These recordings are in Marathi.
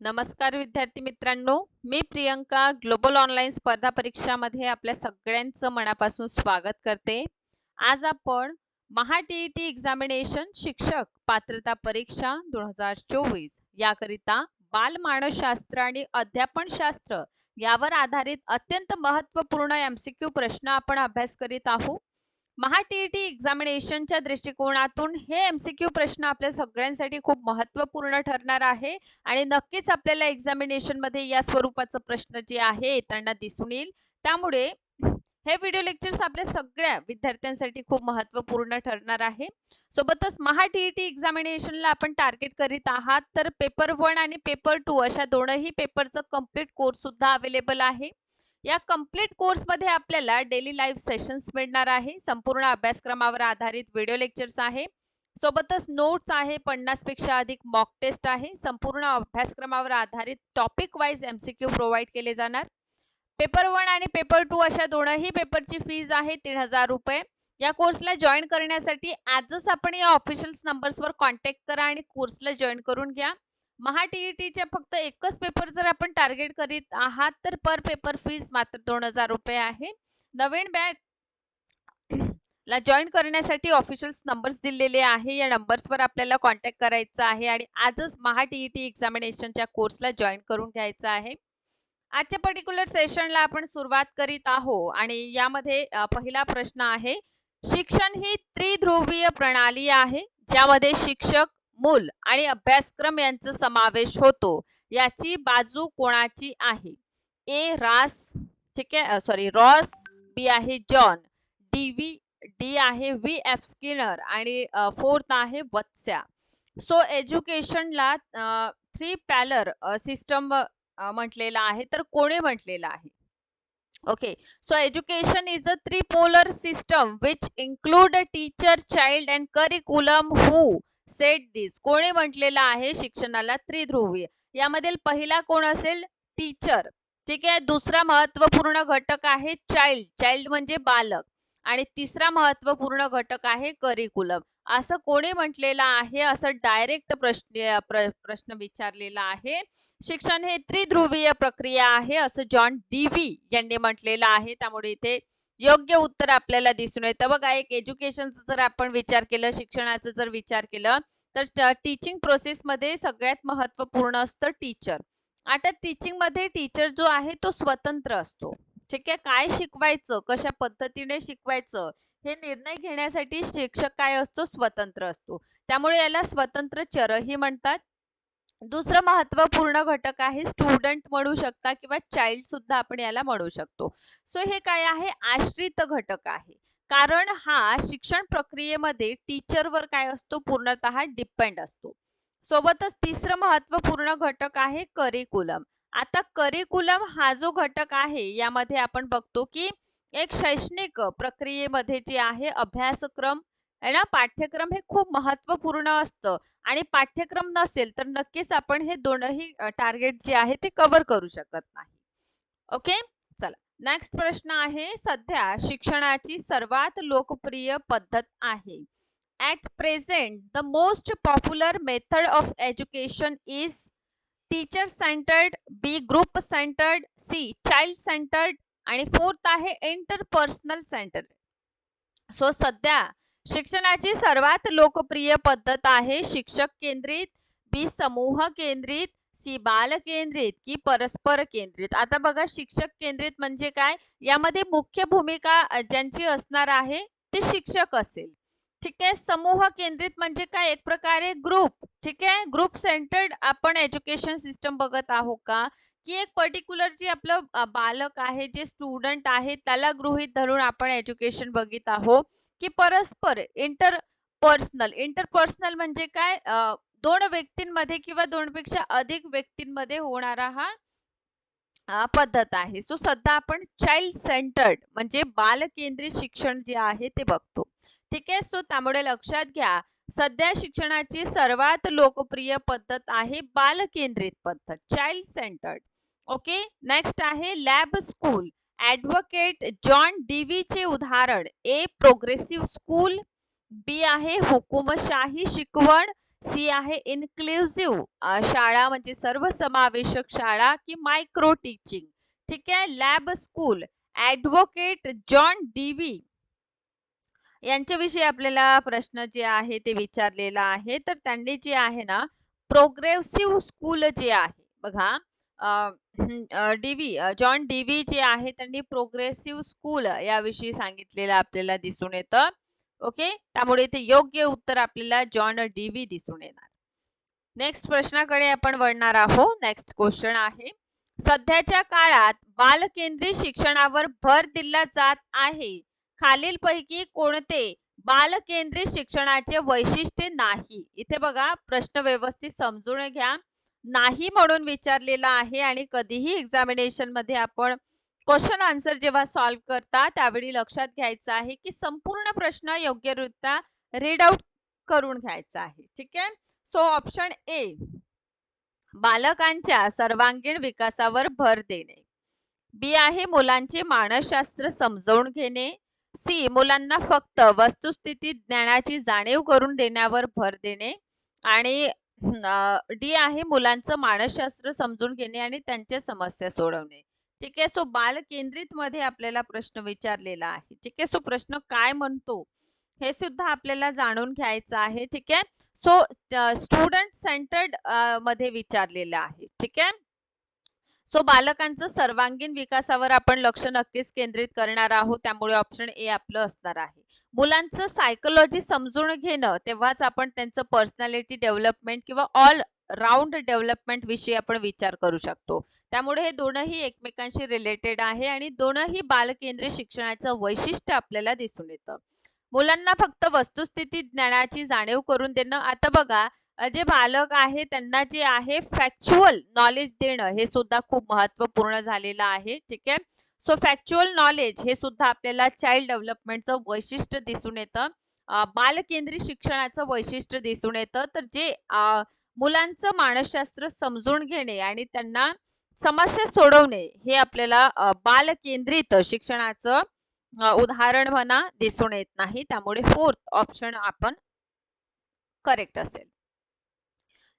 नमस्कार विद्यार्थी मित्रांनो मी प्रियंका ग्लोबल ऑनलाईन स्पर्धा परीक्षामध्ये आपल्या सगळ्यांचं मनापासून स्वागत करते. आज आपण Maha T E T examination शिक्षक पात्रता परीक्षा दोन हजार चोवीस याकरिता बालमानसशास्त्र आणि अध्यापनशास्त्र यावर आधारित अत्यंत महत्त्वपूर्ण एम सी क्यू प्रश्न आपण अभ्यास करीत आहोत. महा टी ई टी एक्झामिनेशनच्या दृष्टिकोनातून हे एम सी क्यू प्रश्न आपल्या सगळ्यांसाठी खूप महत्त्वपूर्ण ठरणार आहे. आणि नक्कीच आपल्याला एक्झामिनेशनमध्ये या स्वरूपाचं प्रश्न जे आहे येताना दिसून येईल. त्यामुळे हे व्हिडिओ लेक्चर्स आपल्या सगळ्या विद्यार्थ्यांसाठी खूप महत्त्वपूर्ण ठरणार आहे. सोबतच महा टी एक्झामिनेशनला आपण टार्गेट करीत आहात तर पेपर वन आणि पेपर टू अशा दोनही पेपरचं कंप्लीट कोर्स सुद्धा अवेलेबल आहे. या कंप्लीट कोर्समध्ये आपल्याला डेली लाईव्ह सेशन्स मिळणार आहे. संपूर्ण अभ्यासक्रमावर आधारित व्हिडिओ लेक्चर्स आहे. सोबतच नोट्स आहे पन्नासपेक्षा अधिक मॉक टेस्ट आहे. संपूर्ण अभ्यासक्रमावर आधारित टॉपिक वाईज एमसीक्यू प्रोव्हाइड केले जाणार. पेपर वन आणि पेपर टू अशा दोनही पेपरची फीज आहे तीन हजार रुपये. या कोर्सला जॉईन करण्यासाठी आजच आपण या ऑफिशियल नंबर्सवर कॉन्टॅक्ट करा आणि कोर्सला जॉईन करून घ्या. महा टीईटीच्या फक्त एकच पेपर जर आपण टार्गेट करीत आहात तर पर पेपर फीज मात्र दोन हजार रुपये आहे. नवीन बॅच ला जॉईन करण्यासाठी ऑफिशियल नंबर्स दिलेले आहे. या नंबर्सवर आपल्याला कॉन्टॅक्ट करायचा आहे आणि आजच महा टीईटी एक्झामिनेशनच्या कोर्सला जॉईन करून घ्यायचा आहे. आजच्या पर्टिक्युलर सेशनला आपण सुरुवात करीत आहो आणि यामध्ये पहिला प्रश्न आहे शिक्षण ही त्रिध्रुवीय प्रणाली आहे ज्यामध्ये शिक्षक मूल आणि अभ्यासक्रम यांचा समावेश होतो. याची बाजू कोणाची आहे? ए रास ठीक आहे सॉरी रॉस बी आहे जॉन डी व्ही डी आहे व्ही एफ स्किनर आणि फोर्थ आहे वत्स्या. सो एज्युकेशनला थ्री पॅलर सिस्टम म्हटलेला आहे तर कोणी म्हटलेलं आहे? Okay so education is a three polar system which include teacher child and curriculum who set this. कोणी म्हटलेलं आहे शिक्षणाला त्रिध्रुवीय यामधील पहिला कोण असेल? टीचर. ठीक आहे दुसरा महत्त्वपूर्ण घटक आहे चाइल्ड. चाइल्ड म्हणजे बालक. आणि तिसरा महत्त्वपूर्ण घटक आहे करिक्युलम असं कोणी म्हटलेलं आहे? असं डायरेक्ट प्रश्न प्रश्न विचारलेला आहे. शिक्षण हे त्रिध्रुवीय प्रक्रिया आहे असं जॉन डीव्ही यांनी म्हटलेलं आहे. त्यामुळे इथे योग्य उत्तर आपल्याला दिसून येतं. बघा एक एज्युकेशनचा जर आपण विचार केलं शिक्षणाचा जर विचार केलं तर टीचिंग प्रोसेसमध्ये सगळ्यात महत्त्वपूर्ण असतं टीचर आता टीचिंगमध्ये टीचर जो आहे तो स्वतंत्र असतो. ठीक आहे? काय शिकवायचं? कशा पद्धतीने शिकवायचं? हे निर्णय घेण्यासाठी शिक्षक काय असतो? स्वतंत्र असतो. त्यामुळे याला स्वतंत्र चरही म्हणतात. दुसरं महत्त्वपूर्ण घटक आहे स्टुडंट म्हणू शकता किंवा चाइल्ड सुद्धा आपण याला म्हणू शकतो. सो हे काय आहे? आश्रित घटक आहे. कारण हा शिक्षण प्रक्रियेमध्ये टीचरवर काय असतो? पूर्णतः डिपेंड असतो. सोबतच तिसरं महत्त्वपूर्ण घटक आहे करिकुलम आता करिकुलम हा जो घटक आहे यामध्ये आपण बघतो की एक शैक्षणिक प्रक्रियेमध्ये जे आहे अभ्यासक्रम ना? पाठ्यक्रम हे खूप महत्त्वपूर्ण असतं आणि पाठ्यक्रम नसेल तर नक्कीच आपण हे दोनही टार्गेट जे आहे ते कव्हर करू शकत नाही. ओके चला. नेक्स्ट प्रश्न आहे सध्या शिक्षणाची सर्वात लोकप्रिय पद्धत आहे. At present the most popular method of education is teacher centred B group centred C child centred आणि फोर्थ आहे इंटरपर्सनल सेंटर सो सध्या शिक्षणाची सर्वात लोकप्रिय पद्धत आहे शिक्षक केंद्रित बी समूह केंद्रित सी बाल केंद्रित की परस्पर केंद्रित. आता बघा शिक्षक केंद्रित म्हणजे काय? यामध्ये मुख्य भूमिका ज्यांची असणार आहे ते शिक्षक असेल. ठीक आहे? समूह केंद्रित म्हणजे काय? एक प्रकारे ग्रुप ठीक आहे? ग्रुप सेंटर्ड आपण एज्युकेशन सिस्टम बघत आहोत का? की एक पर्टिक्युलर जे आपलं बालक आहे जे स्टुडंट आहे त्याला गृहित धरून आपण एज्युकेशन बघित आहोत की परस्पर इंटर पर्सनल इंटरपर्सनल म्हणजे काय? दोन व्यक्तींमध्ये किंवा दोनपेक्षा अधिक व्यक्तींमध्ये होणारा हा पद्धत आहे. सो सध्या आपण चाइल्ड सेंटर्ड म्हणजे बालकेंद्रित शिक्षण जे आहे ते बघतो. ठीक आहे? सो त्यामुळे लक्षात घ्या सध्या शिक्षणाची सर्वात लोकप्रिय पद्धत आहे बालकेंद्रित पद्धत चाइल्ड सेंटर्ड ओके? नेक्स्ट आहे लॅब स्कूल. ॲडव्होकेट जॉन डीव्हीचे उदाहरण. ए प्रोग्रेसिव्ह स्कूल बी आहे हुकुमशाही शिकवण. सी आहे इन्क्लुझिव्ह शाळा म्हणजे सर्वसमावेशक शाळा की मायक्रो टीचिंग ठीक आहे? Lab school advocate John Dewey यांच्याविषयी आपल्याला प्रश्न जे आहे ते विचारलेला आहे. तर त्यांनी जे आहे ना प्रोग्रेसिव्ह स्कूल जे आहे बघा. डीव्ही जॉन डीव्ही जे आहे त्यांनी प्रोग्रेसिव्ह स्कूल याविषयी सांगितलेलं आपल्याला दिसून येतं. ओके? त्यामुळे इथे योग्य उत्तर आपल्याला जॉन डीव्ही दिसून येणार. नेक्स्ट प्रश्नाकडे आपण वळणार आहोत. नेक्स्ट क्वेश्चन आहे सध्याच्या काळात बालकेंद्रित शिक्षणावर भर दिला जात आहे. खालीलपैकी कोणते बालकेंद्रित शिक्षणाचे वैशिष्ट्य नाही? इथे बघा प्रश्न व्यवस्थित समजून घ्या. नाही म्हणून विचारलेला आहे आणि कधीही एक्झामिनेशनमध्ये आपण क्वेश्चन आन्सर जेव्हा सॉल्व्ह करता त्यावेळी लक्षात घ्यायचं आहे की संपूर्ण प्रश्न योग्यरित्या रीड आउट करून घ्यायचा आहे. ठीक आहे? सो ऑप्शन ए बालकांच्या सर्वांगीण विकासावर भर देणे. बी आहे मुलांचे मानसशास्त्र समजवून घेणे. सी मुलांना फक्त वस्तुस्थिती ज्ञानाची जाणीव करून देण्यावर भर देणे. आणि डी आहे मुलांचं मानसशास्त्र समजून घेणे आणि त्यांच्या समस्या सोडवणे. ठीक आहे? सो बाल केंद्रित मध्ये आपल्याला प्रश्न विचारलेला आहे. ठीक आहे? सो प्रश्न काय म्हणतो? हे सुद्धा आपल्याला जाणून घ्यायचं आहे. ठीक आहे? सो स्टुडंट सेंटर्डमध्ये विचारलेलं आहे. ठीक आहे? सो बालकांचं सर्वांगीण विकासावर आपण लक्ष नक्कीच केंद्रित करणार आहोत. त्यामुळे ऑप्शन ए आपलं असणार आहे. मुलांचं सायकोलॉजी समजून घेणं तेव्हाच आपण त्यांचं पर्सनॅलिटी डेव्हलपमेंट किंवा ऑल राऊंड डेव्हलपमेंट विषयी आपण विचार करू शकतो. त्यामुळे हे दोनही एकमेकांशी रिलेटेड आहे आणि दोनही बालकेंद्रीय शिक्षणाचं वैशिष्ट्य आपल्याला दिसून येतं. मुलांना फक्त वस्तुस्थिती ज्ञानाची जाणीव करून देणं. आता बघा जे बालक आहे त्यांना जे आहे फॅक्च्युअल नॉलेज देणं हे सुद्धा खूप महत्त्वपूर्ण झालेलं आहे ठीक आहे? सो फॅक्च्युअल नॉलेज हे सुद्धा आपल्याला चाइल्ड डेव्हलपमेंटचं वैशिष्ट्य दिसून येतं. बालकेंद्रित शिक्षणाचं वैशिष्ट्य दिसून येतं. तर जे मुलांचं मानसशास्त्र समजून घेणे आणि त्यांना समस्या सोडवणे हे आपल्याला बालकेंद्रित शिक्षणाचं उदाहरण म्हणा दिसून येत नाही. त्यामुळे फोर्थ ऑप्शन आपण करेक्ट असेल.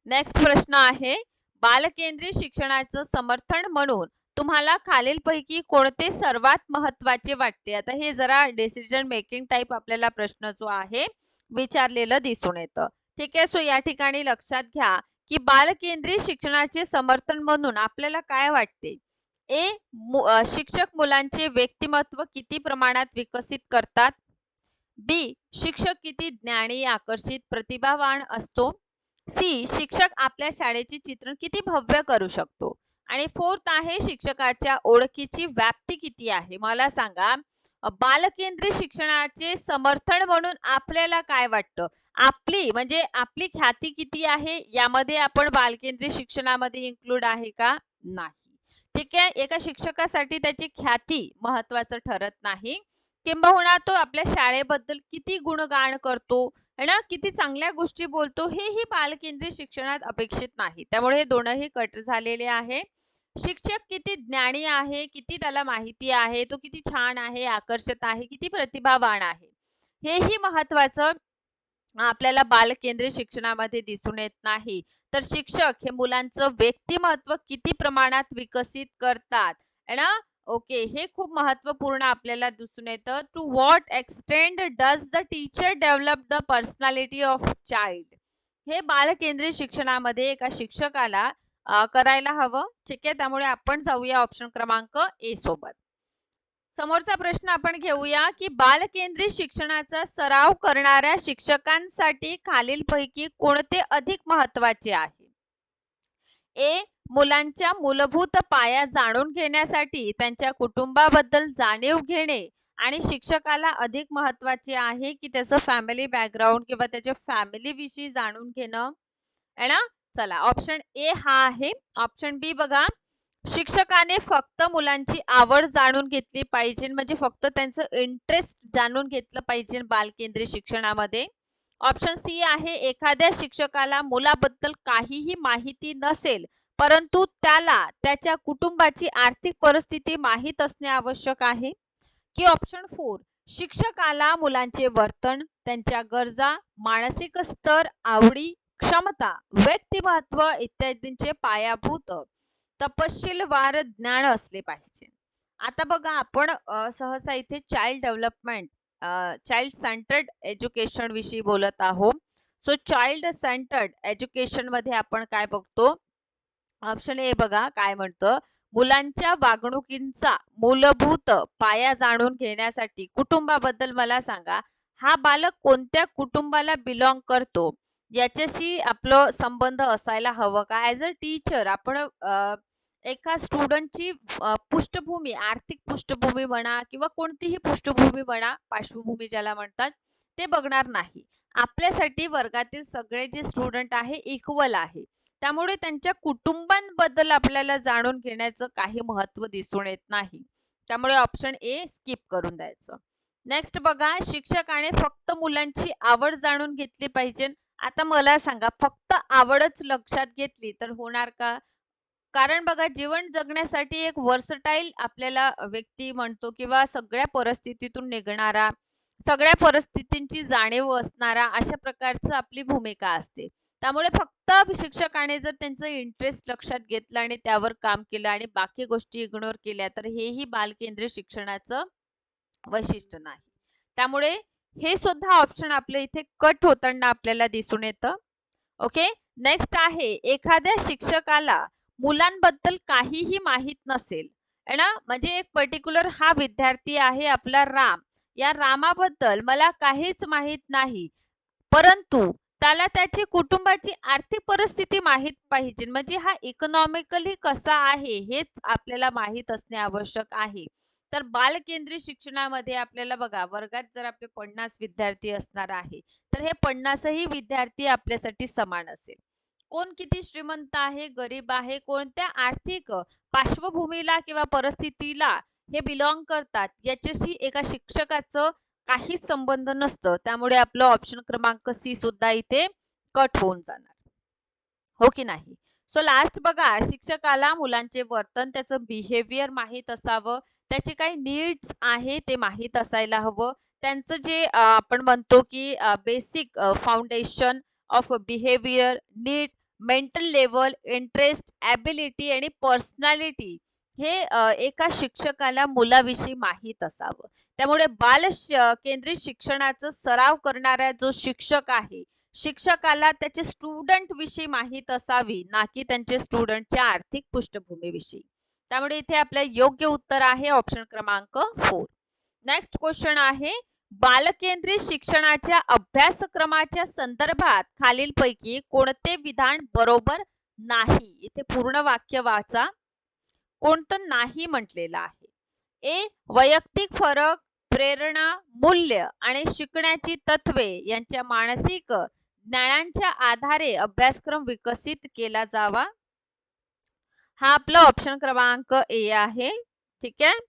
नेक्स्ट प्रश्न आहे बालकेंद्रित शिक्षणाचं समर्थन म्हणून तुम्हाला खालीलपैकी कोणते सर्वात महत्त्वाचे वाटते? आता हे जरा डिसिजन मेकिंग टाईप आपल्याला प्रश्न जो आहे विचारलेलं दिसून येतं. ठीक आहे? सो या ठिकाणी लक्षात घ्या की बालकेंद्रित शिक्षणाचे समर्थन म्हणून आपल्याला काय वाटते? ए शिक्षक मुलांचे व्यक्तिमत्व किती प्रमाणात विकसित करतात? बी शिक्षक किती ज्ञानी आकर्षित प्रतिभावान असतो? सी शिक्षक आपल्या शाळेचे चित्रण किती भव्य करू शकतो? आणि फोर्थ आहे शिक्षकाच्या ओळखीची व्याप्ती किती आहे? मला सांगा. बालकेंद्रित शिक्षणाचे समर्थन म्हणून आपल्याला काय वाटतं? आपली म्हणजे आपली ख्याती किती आहे? यामध्ये आपण बालकेंद्रित शिक्षणामध्ये इन्क्लूड आहे का? नाही. ठीक आहे एका शिक्षकासाठी त्याची ख्याती महत्वाचं ठरत नाही. किंबहुना तो आपल्या शाळेबद्दल किती गुणगान करतो है ना? किती चांगल्या गोष्टी बोलतो हेही बालकेंद्रित शिक्षणात अपेक्षित नाही. त्यामुळे हे दोनही कट झालेले आहे. शिक्षक किती ज्ञानी आहे किती त्याला माहिती आहे तो किती छान आहे आकर्षक आहे किती प्रतिभावान आहे हेही महत्वाचं आपल्याला बालकेंद्रित शिक्षणामध्ये दिसून येत नाही. तर शिक्षक हे मुलांचं व्यक्तिमत्व किती प्रमाणात विकसित करतात ना? ओके हे खूप महत्त्वपूर्ण आपल्याला दिसून येतं. To what extent does the teacher develop the personality of child हे बालकेंद्रित शिक्षणामध्ये एका शिक्षकाला करायला हवं. ठीक आहे? त्यामुळे आपण जाऊया ऑप्शन क्रमांक ए सोबत. समोरचा प्रश्न आपण घेऊया की बालकेंद्रित शिक्षणाचा सराव करणाऱ्या शिक्षकांसाठी खालीलपैकी कोणते अधिक महत्त्वाचे आहे? ए मुलांच्या मूलभूत पाया जाणून घेण्यासाठी त्यांच्या कुटुंबाबद्दल जाणीव घेणे आणि शिक्षकाला अधिक महत्त्वाचे आहे की त्याचं फॅमिली बॅकग्राऊंड किंवा त्याच्या फॅमिली विषयी जाणून घेणं. आहे ना? चला ऑप्शन ए हा आहे. ऑप्शन बी बघा. शिक्षकाने फक्त मुलांची आवड जाणून घेतली पाहिजे म्हणजे फक्त त्यांचं इंटरेस्ट जाणून घेतलं पाहिजे बालकेंद्रीय शिक्षणामध्ये. ऑप्शन सी आहे एखाद्या शिक्षकाला मुलाबद्दल काहीही माहिती नसेल परंतु त्याला त्याच्या कुटुंबाची आर्थिक परिस्थिती माहीत असणे आवश्यक आहे. की ऑप्शन फोर शिक्षकाला मुलांचे वर्तन त्यांच्या गरजा मानसिक स्तर आवडी क्षमता व्यक्तिमत्व इत्यादींचे पायाभूत तपशीलवार ज्ञान असले पाहिजे. आता बघा आपण सहसा इथे child development child centred education विषयी बोलत आहोत. सो चाइल्ड सेंटर्ड एज्युकेशनमध्ये आपण काय बघतो? ऑप्शन ए बघा काय म्हणतं? मुलांच्या वागणुकींचा मूलभूत पाया जाणून घेण्यासाठी कुटुंबाबद्दल मला सांगा. हा बालक कोणत्या कुटुंबाला बिलॉंग करतो? याच्याशी आपलं संबंध असायला हवं का? ॲज अ टीचर आपण एका स्टुडंटची पृष्ठभूमी आर्थिक पृष्ठभूमी म्हणा किंवा कोणतीही पृष्ठभूमी म्हणा पार्श्वभूमी ज्याला म्हणतात ते बघणार नाही. आपल्यासाठी वर्गातील सगळे जे स्टुडंट आहे इक्वल आहे. त्यामुळे त्यांच्या कुटुंबांबद्दल आपल्याला जाणून घेण्याचं काही महत्त्व दिसून येत नाही. त्यामुळे ऑप्शन ए स्किप करून द्यायचं. नेक्स्ट बघा शिक्षकाने फक्त मुलांची आवड जाणून घेतली पाहिजे. आता मला सांगा फक्त आवडच लक्षात घेतली तर होणार का? कारण बघा जीवन जगण्यासाठी एक वर्सटाईल आपल्याला व्यक्ती म्हणतो किंवा सगळ्या परिस्थितीतून निघणारा सगळ्या परिस्थितींची जाणीव असणारा अशा प्रकारचं आपली भूमिका असते. त्यामुळे फक्त शिक्षकाने जर त्यांचं इंटरेस्ट लक्षात घेतलं आणि त्यावर काम केलं आणि बाकी गोष्टी इग्नोर केल्या तर हेही बालकेंद्रीय शिक्षणाचं वैशिष्ट्य नाही. त्यामुळे हे सुद्धा ऑप्शन आपल्या इथे कट होताना आपल्याला दिसून येतं. ओके नेक्स्ट आहे एखाद्या शिक्षकाला मुलांबद्दल काहीही माहीत नसेल. है ना? म्हणजे एक पर्टिक्युलर हा विद्यार्थी आहे आपला राम. या रामाबद्दल मला काहीच माहीत नाही. परंतु त्याला त्याची कुटुंबाची आर्थिक परिस्थिती माहीत पाहिजे. म्हणजे हा इकॉनॉमिकली कसा आहे हेच आपल्याला माहीत असणे आवश्यक आहे. तर बालकेंद्रीय शिक्षणामध्ये आपल्याला बघा वर्गात जर आपले पन्नास विद्यार्थी असणार आहे तर हे पन्नासही विद्यार्थी आपल्यासाठी समान असेल. कोण किती श्रीमंत आहे गरीब आहे कोणत्या आर्थिक पार्श्वभूमीला किंवा परिस्थितीला हे बिलॉंग करतात याच्याशी एका शिक्षकाचं काहीच संबंध नसतं. त्यामुळे आपलं ऑप्शन क्रमांक सी सुद्धा इथे कट होऊन जाणार. हो की नाही? सो लास्ट बघा शिक्षकाला मुलांचे वर्तन त्याचं बिहेवियर माहीत असावं. त्याचे काही नीड्स आहे ते माहीत असायला हवं. त्यांचं जे आपण म्हणतो की basic foundation of behaviour need mental level interest ability आणि पर्सनॅलिटी हे एका शिक्षकाला मुलाविषयी माहीत असावं. त्यामुळे बाल केंद्रित शिक्षणाचा सराव करणारा जो शिक्षक आहे शिक्षकाला त्याचे स्टुडंट विषयी माहीत असावी ना की त्यांचे स्टुडंटच्या आर्थिक पृष्ठभूमीविषयी. त्यामुळे इथे आपलं योग्य उत्तर आहे ऑप्शन क्रमांक फोर नेक्स्ट क्वेश्चन आहे बालकेंद्रित शिक्षणाच्या अभ्यासक्रमाच्या संदर्भात खालीलपैकी कोणते विधान बरोबर नाही? इथे पूर्ण वाक्य वाचा. कोणतं नाही म्हटलेलं आहे? ए वैयक्तिक फरक प्रेरणा मूल्य आणि शिकण्याची तत्वे यांच्या मानसिक ज्ञानांच्या आधारे अभ्यासक्रम विकसित केला जावा. हा आपला ऑप्शन क्रमांक ए आहे. ठीक आहे?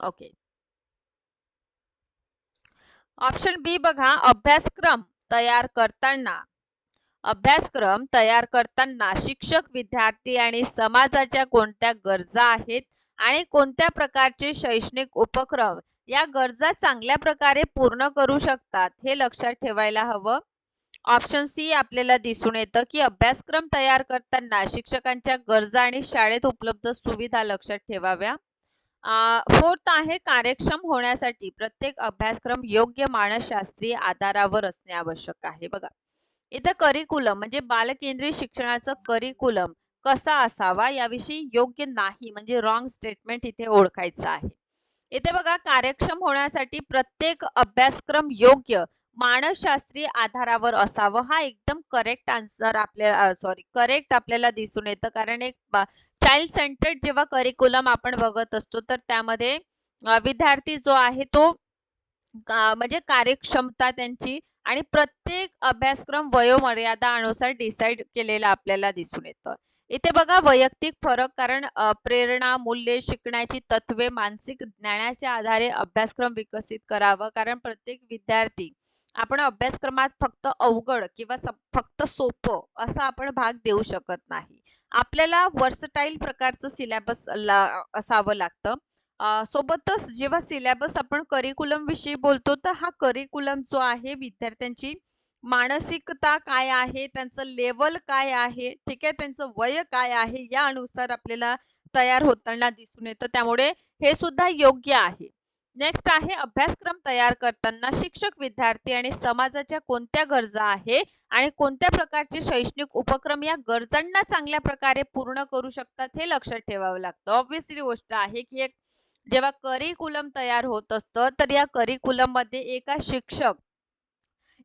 ओके. ऑप्शन बी बघा अभ्यासक्रम तयार करताना. अभ्यासक्रम तयार करताना शिक्षक विद्यार्थी आणि समाजाच्या कोणत्या गरजा आहेत आणि कोणत्या प्रकारचे शैक्षणिक उपक्रम या गरजा चांगल्या प्रकारे पूर्ण करू शकतात हे लक्षात ठेवायला हवं. ऑप्शन सी आपल्याला दिसून येतं की अभ्यासक्रम तयार करताना शिक्षकांच्या गरजा आणि शाळेत उपलब्ध सुविधा लक्षात ठेवाव्या. फोर्थ आहे कार्यक्षम होण्यासाठी. प्रत्येक अभ्यासक्रम योग्य मानसशास्त्रीय आधारावर असणे आवश्यक आहे. बघा इथं करिकुलम म्हणजे बालकेंद्रीय शिक्षणाचं करिकुलम कसा असावा याविषयी योग्य नाही म्हणजे रॉंग स्टेटमेंट इथे ओळखायचं आहे. इथे बघा कार्यक्षम होण्यासाठी प्रत्येक अभ्यासक्रम योग्य मानसशास्त्रीय आधारावर असावं. हा एकदम करेक्ट आन्सर आपल्याला सॉरी करेक्ट आपल्याला दिसून येतं. कारण एक चाइल्ड सेंटर्ड जेव्हा करिक्युलम आपण बघत असतो तर त्यामध्ये विद्यार्थी जो आहे तो म्हणजे कार्यक्षमता त्यांची आणि प्रत्येक अभ्यासक्रम वयोमर्यादा अनुसार डिसाईड केलेला आपल्याला दिसून येतं. इथे बघा वैयक्तिक फरक कारण प्रेरणा मूल्ये शिकण्याची तत्वे मानसिक ज्ञानाच्या आधारे अभ्यासक्रम विकसित करावं. कारण प्रत्येक विद्यार्थी आपण अभ्यासक्रमात फक्त अवघड किंवा फक्त सोपं असा आपण भाग देऊ शकत नाही. आपल्याला वर्सटाईल प्रकारचं सिलॅबस ला असावं लागतं. सोबतच जेव्हा सिलॅबस आपण करिक्युलम विषयी बोलतो तर हा करिक्युलम जो आहे विद्यार्थ्यांची मानसिकता काय आहे त्यांचं लेवल काय आहे ठीक आहे त्यांचं वय काय आहे या अनुसार आपल्याला तयार होताना दिसून येतं. त्यामुळे हे सुद्धा योग्य आहे. नेक्स्ट आहे अभ्यासक्रम तयार करताना शिक्षक विद्यार्थी आणि समाजाच्या कोणत्या गरजा आहे आणि कोणत्या प्रकारचे शैक्षणिक उपक्रम या गरजांना चांगल्या प्रकारे पूर्ण करू शकतात हे लक्षात ठेवावं लागतं. ऑब्विसली गोष्ट आहे की एक जेव्हा करिक्युलम तयार होत असतं तर या करिक्युलममध्ये एका शिक्षक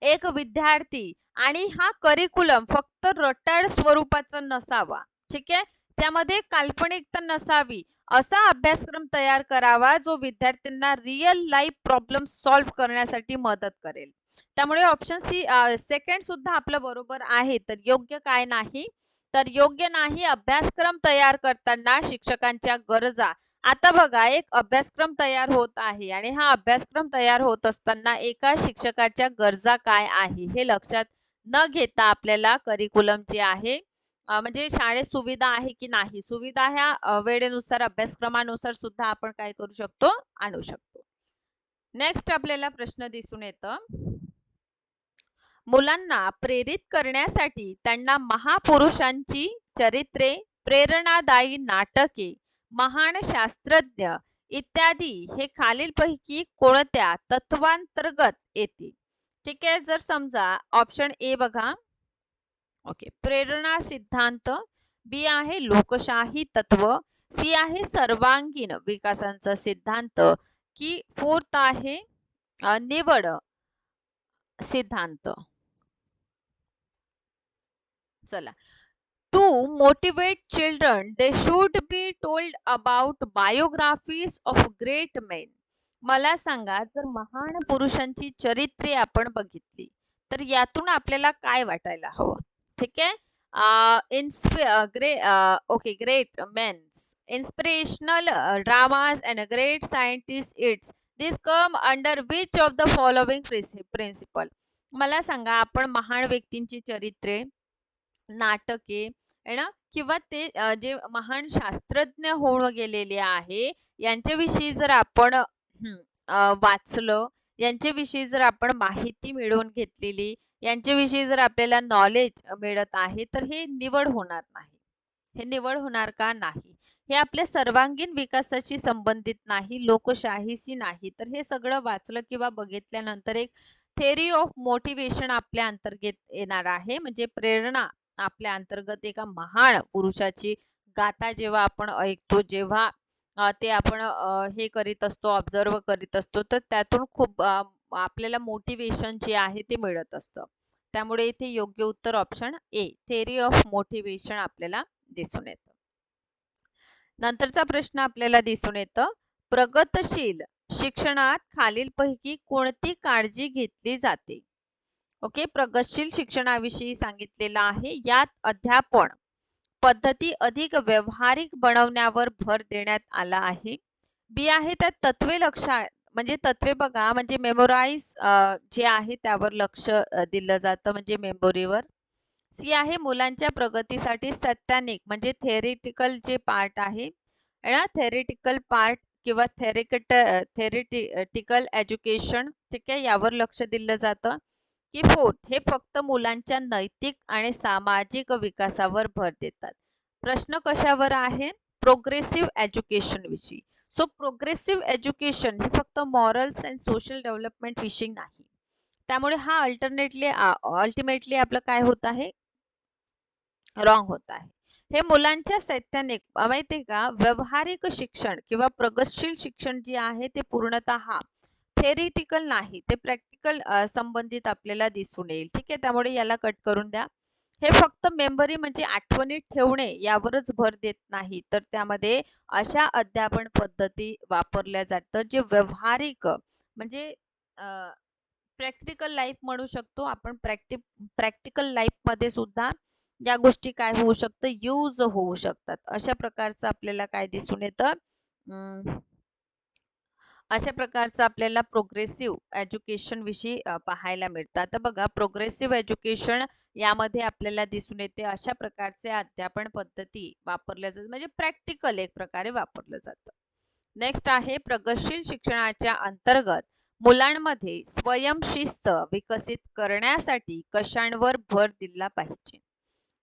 एक विद्यार्थी आणि हा करिक्युलम फक्त रटाळ स्वरूपाचा नसावा. ठीक आहे? त्यामध्ये काल्पनिकता नसावी असा अभ्यासक्रम तयार करावा जो विद्यार्थ्यांना रिअल लाईफ प्रॉब्लेम सॉल्व्ह करण्यासाठी मदत करेल. त्यामुळे ऑप्शन सी सेकंड सुद्धा आपलं बरोबर आहे तर योग्य काय नाही? तर योग्य नाही अभ्यासक्रम तयार करताना शिक्षकांच्या गरजा. आता बघा एक अभ्यासक्रम तयार होत आहे आणि हा अभ्यासक्रम तयार होत असताना एका शिक्षकाच्या गरजा काय आहे हे लक्षात न घेता आपल्याला करिक्युलम जे आहे म्हणजे शाळेत सुविधा आहे की नाही? सुविधा ह्या वेळेनुसार अभ्यासक्रमानुसार सुद्धा आपण काय करू शकतो? आणू शकतो. नेक्स्ट आपल्याला प्रश्न दिसून येतं. मुलांना प्रेरित करण्यासाठी त्यांना महापुरुषांची चरित्रे प्रेरणादायी नाटके महान शास्त्रज्ञ इत्यादी हे खालीलपैकी कोणत्या तत्वांतर्गत येतील? ठीक आहे जर समजा ऑप्शन ए बघा. ओके प्रेरणा सिद्धांत बी आहे लोकशाही तत्व सी आहे सर्वांगीण विकासांचा सिद्धांत की फोर्थ आहे निवड सिद्धांत. चला. To motivate children they should be told about biographies of great men मला सांगा जर महान पुरुषांची चरित्रे आपण बघितली तर यातून आपल्याला काय वाटायला हवं? ठीक है इन्स्पि grey okay great men's inspirational dramas and great scientist it's this come under which of the following principle मला सांगा आपण महान व्यक्तींची चरित्रे नाटके ना? किंवा ते जे महान शास्त्रज्ञ होऊन गेलेले आहे यांच्याविषयी जर आपण वाचलं यांच्याविषयी जर आपण माहिती मिळवून घेतलेली यांच्याविषयी जर आपल्याला नॉलेज मिळत आहे तर हे निवड होणार नाही. हे निवड होणार का नाही? हे आपल्या सर्वांगीण विकासाशी संबंधित नाही लोकशाहीशी नाही. तर हे सगळं वाचलं किंवा बघितल्यानंतर एक थेरी ऑफ मोटिवेशन आपल्या अंतर्गत येणार आहे. म्हणजे प्रेरणा आपल्या अंतर्गत एका महान पुरुषाची गाथा जेव्हा आपण ऐकतो जेव्हा ते आपण हे करीत असतो ऑब्झर्व करीत असतो तर त्यातून खूप आपल्याला मोटिवेशन जे आहे ते मिळत असतं. त्यामुळे इथे योग्य उत्तर option a theory of motivation आपल्याला दिसून येतं. नंतरचा प्रश्न आपल्याला दिसून येतं प्रगतशील शिक्षणात खालीलपैकी कोणती काळजी घेतली जाते? ओके प्रगतशील शिक्षणाविषयी सांगितलेलं आहे. यात अध्यापन पद्धती अधिक व्यवहारिक बनवण्यावर भर देण्यात आला आहे. बी आहे त्यात तत्वे लक्षात म्हणजे तत्वे बघा म्हणजे मेमोराईज जे आहे त्यावर लक्ष दिलं जातं म्हणजे मेमोरीवर. सी आहे मुलांच्या प्रगतीसाठी सत्यानिक म्हणजे थेरिटिकल जे पार्ट आहे ना? थेरिटिकल पार्ट किंवा थेरिकट थेरिटिकल एज्युकेशन ठीक आहे? यावर लक्ष दिलं जातं. की फोर्थ हे फक्त मुलांच्या नैतिक आणि सामाजिक विकासावर भर देतात. प्रश्न कशावर आहे? प्रोग्रेसिव्ह एज्युकेशन विषयी. सो प्रोग्रेसिव्ह एज्युकेशन हे फक्त मॉरल्स अँड सोशल डेव्हलपमेंट विषयी नाही. त्यामुळे हा अल्टरनेटली अल्टिमेटली आपलं काय होत आहे? रॉंग होत आहे. हे मुलांच्या सैत्यानिक माहिती का? व्यवहारिक शिक्षण किंवा प्रगतशील शिक्षण जे आहे ते पूर्णतः थेरिटिकल नाही ते प्रॅक्टिकल संबंधित आपल्याला दिसून येईल. ठीक आहे? त्यामुळे याला कट करून द्या. हे फक्त मेमरी म्हणजे आठवणीत ठेवणे यावरच भर देत नाही. तर त्यामध्ये अशा अध्यापन पद्धती वापरल्या जातात जे व्यवहारिक म्हणजे प्रॅक्टिकल लाईफ म्हणू शकतो. आपण प्रॅक्टि प्रॅक्टिकल लाईफमध्ये सुद्धा या गोष्टी काय होऊ शकतं? यूज होऊ शकतात. अशा प्रकारचं आपल्याला काय दिसून येतं? अशा प्रकारचं आपल्याला प्रोग्रेसिव्ह एज्युकेशन विषयी पाहायला मिळतं. आता बघा प्रोग्रेसिव्ह एज्युकेशन यामध्ये आपल्याला दिसून येते अशा प्रकारचे अध्यापन पद्धती वापरल्या जातात. म्हणजे प्रॅक्टिकल एक प्रकारे वापरलं जातं. नेक्स्ट आहे प्रगतशील शिक्षणाच्या अंतर्गत मुलांमध्ये स्वयंशिस्त विकसित करण्यासाठी कशांवर भर दिला पाहिजे?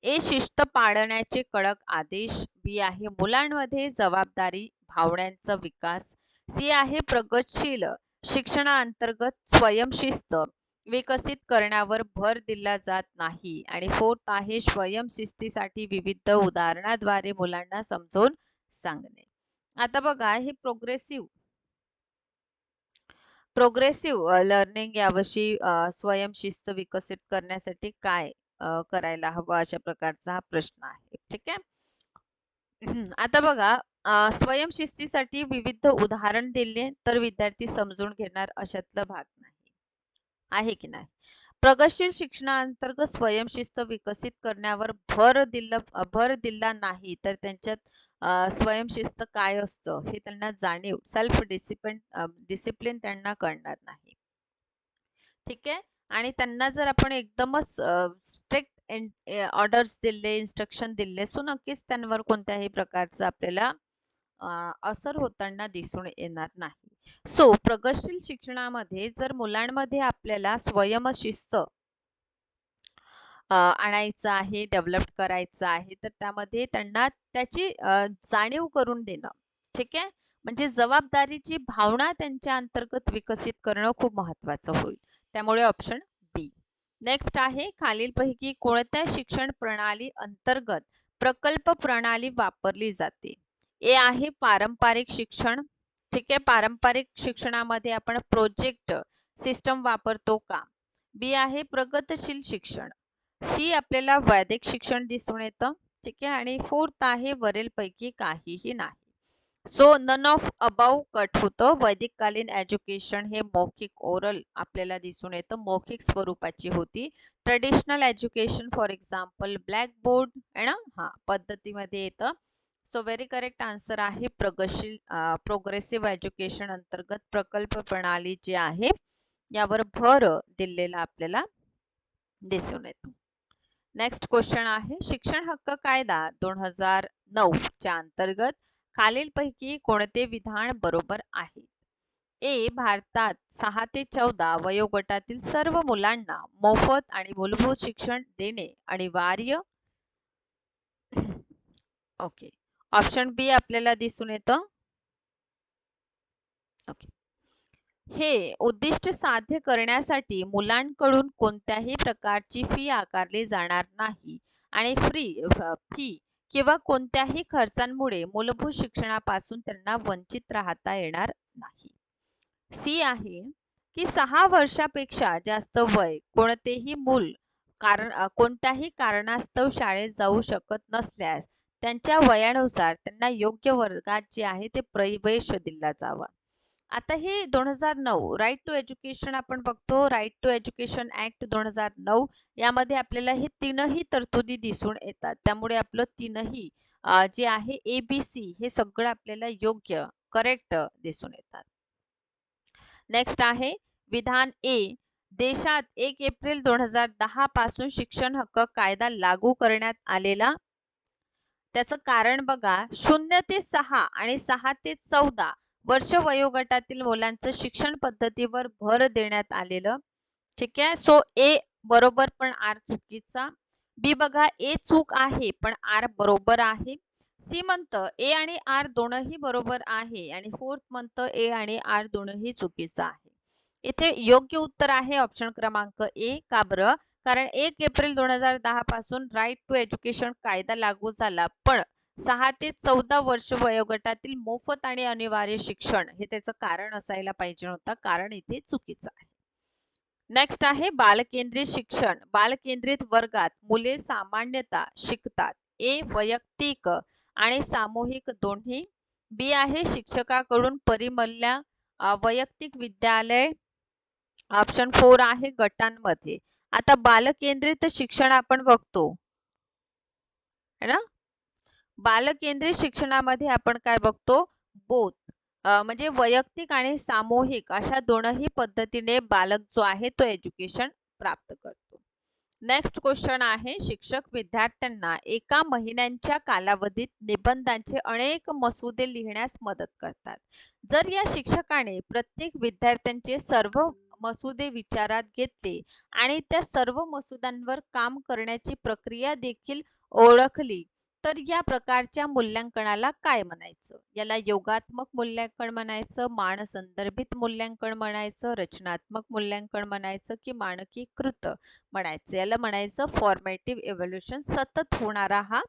ए शिस्त पाळण्याचे कडक आदेश. बी आहे मुलांमध्ये जबाबदारी भावनांचा विकास. सी आहे प्रगतशील शिक्षणाअंतर्गत स्वयंशिस्त. विकसित करण्यावर भर दिला जात नाही. आणि फोर्थ आहे स्वयंशिस्तीसाठी विविध उदाहरणाद्वारे मुलांना समजून सांगणे. आता बघा हे प्रोग्रेसिव्ह प्रोग्रेसिव्ह लर्निंग यावर्षी स्वयंशिस्त विकसित करण्यासाठी काय करायला हवं अशा प्रकारचा हा प्रश्न आहे. ठीक आहे? आता बघा स्वयंशिस्तीसाठी विविध उदाहरण दिले तर विद्यार्थी समजून घेणार अशातला भाग नाही. आहे की नाही? प्रगतशील शिक्षणाअंतर्गत स्वयंशिस्त विकसित करण्यावर भर दिला भर दिला नाही तर त्यांच्यात स्वयंशिस्त काय असतं हे त्यांना जाणीव सेल्फ डिसिप्लिन डिसिप्लिन त्यांना कळणार नाही. ठीक आहे? आणि त्यांना जर आपण एकदमच स्ट्रिक्ट ऑर्डर्स eh, दिले इन्स्ट्रक्शन दिले. सो नक्कीच त्यांवर कोणत्याही प्रकारचं आपल्याला असर होताना दिसून येणार नाही. सो प्रगतशील शिक्षणामध्ये जर मुलांमध्ये आपल्याला स्वयंशिस्त आणायचं आहे डेव्हलप करायचं आहे तर त्यामध्ये त्यांना त्याची जाणीव करून देणं ठीक आहे? म्हणजे जबाबदारीची भावना त्यांच्या अंतर्गत विकसित करणं खूप महत्वाचं होईल. त्यामुळे ऑप्शन नेक्स्ट आहे खालीलपैकी कोणत्या शिक्षण प्रणाली अंतर्गत प्रकल्प प्रणाली वापरली जाते? ए आहे पारंपरिक शिक्षण. ठीक आहे पारंपरिक शिक्षणामध्ये आपण प्रोजेक्ट सिस्टम वापरतो का? बी आहे प्रगतशील शिक्षण. सी आपल्याला वैदिक शिक्षण दिसून येतं. ठीक आहे आणि फोर्थ आहे वरीलपैकी काहीही नाही. So none of above cut होतं. वैदिककालीन एज्युकेशन हे मौखिक ओरल आपल्याला दिसून येतं. मौखिक स्वरूपाची होती. Traditional education for example blackboard आहे ना? हा पद्धतीमध्ये येतं. सो व्हेरी करेक्ट आन्सर आहे प्रगशील प्रोग्रेसिव्ह एज्युकेशन अंतर्गत प्रकल्प प्रणाली जी आहे यावर भर दिलेला आपल्याला दिसून येतो. नेक्स्ट क्वेश्चन आहे. शिक्षण हक्क कायदा दोन हजार नऊ च्या अंतर्गत खालीलपैकी कोणते विधान बरोबर आहे ए भारतात सहा ते चौदा वयोगटातील सर्व मुलांना मोफत आणि मूलभूत शिक्षण देणे अनिवार्य? ओके. ऑप्शन बी आपल्याला दिसून येतं. ओके. हे उद्दिष्ट साध्य करण्यासाठी मुलांकडून कोणत्याही प्रकारची फी आकारली जाणार नाही आणि फ्री फी किंवा कोणत्याही खर्चांमुळे मूलभूत शिक्षणापासून त्यांना वंचित राहता येणार नाही. सी आहे की सहा वर्षापेक्षा जास्त वय कोणतेही मूल कारण कोणत्याही कारणास्तव शाळेत जाऊ शकत नसल्यास त्यांच्या वयानुसार त्यांना योग्य वर्गात जे आहे ते प्रवेश दिला जावा. आता हे दोन हजार नऊ राईट टू एज्युकेशन आपण बघतो. राईट टू एज्युकेशन ऍक्ट दोन हजार नऊ यामध्ये आपल्याला हे तीनही तरतुदी दिसून येतात. त्यामुळे आपलं तीनही जे आहे ए बी सी हे सगळं आपल्याला योग्य करेक्ट दिसून येतात. नेक्स्ट आहे विधान ए देशात एक एप्रिल दोन हजार दहा पासून शिक्षण हक्क कायदा लागू करण्यात आलेला. त्याचं कारण बघा शून्य ते सहा आणि सहा ते चौदा वर्ष वयोगटातील मुलांचं शिक्षण पद्धतीवर भर देण्यात आलेलं. ठीक आहे? सो ए बरोबर पण आर चुकीचा. बी बघा ए चूक आहे पण आर बरोबर आहे. सी म्हणतं ए आणि आर दोनही बरोबर आहे आणि फोर्थ म्हणतं ए आणि आर दोनही चुकीचं आहे. इथे योग्य उत्तर आहे ऑप्शन क्रमांक ए का बरं? कारण एक एप्रिल दोन हजार दहा पासून राईट टू एज्युकेशन कायदा लागू झाला. पण सहा ते चौदा वर्ष वयोगटातील मोफत आणि अनिवार्य शिक्षण हे त्याचं कारण असायला पाहिजे नव्हतं कारण इथे चुकीचं आहे. नेक्स्ट आहे बालकेंद्रित शिक्षण. बालकेंद्रित वर्गात मुले सामान्यतः शिकतात. ए वैयक्तिक आणि सामूहिक दोन्ही. बी आहे शिक्षकाकडून परिमल्ल्या वैयक्तिक विद्यालय. ऑप्शन फोर आहे गटांमध्ये. आता बालकेंद्रित शिक्षण आपण बघतो. है ना? बालकेंद्रित शिक्षणामध्ये आपण काय बघतो? बोध म्हणजे वैयक्तिक आणि सामूहिक अशा दोनही पद्धतीने बालक जो आहे तो एज्युकेशन प्राप्त करतो. नेक्स्ट क्वेश्चन आहे शिक्षक विद्यार्थ्यांना एका महिन्यांच्या कालावधीत निबंधांचे अनेक मसुदे लिहिण्यास मदत करतात. जर या शिक्षकाने प्रत्येक विद्यार्थ्यांचे सर्व मसुदे विचारात घेतले आणि त्या सर्व मसुद्यांवर काम करण्याची प्रक्रिया देखील ओळखली तर या प्रकारच्या मूल्यांकनाला काय म्हणायचं? याला योगात्मक मूल्यांकन म्हणायचं मानसंदर्भित मूल्यांकन म्हणायचं रचनात्मक मूल्यांकन म्हणायचं की मानकीकृत म्हणायचं. याला म्हणायचं फॉर्मेटिव्ह एव्हल्युशन सतत होणारा हा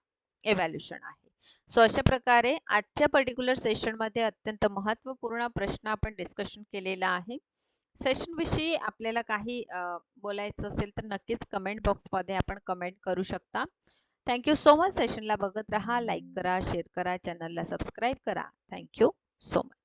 एव्हॅल्युशन आहे. सो अशा प्रकारे आजच्या पर्टिक्युलर सेशनमध्ये अत्यंत महत्त्वपूर्ण प्रश्न आपण डिस्कशन केलेला आहे. सेशनविषयी आपल्याला काही बोलायचं असेल तर नक्कीच कमेंट बॉक्समध्ये आपण कमेंट करू शकता. थँक्यू सो मच सेशनला बघत राहा लाईक करा शेअर करा चॅनलला सबस्क्राईब करा. Thank you so much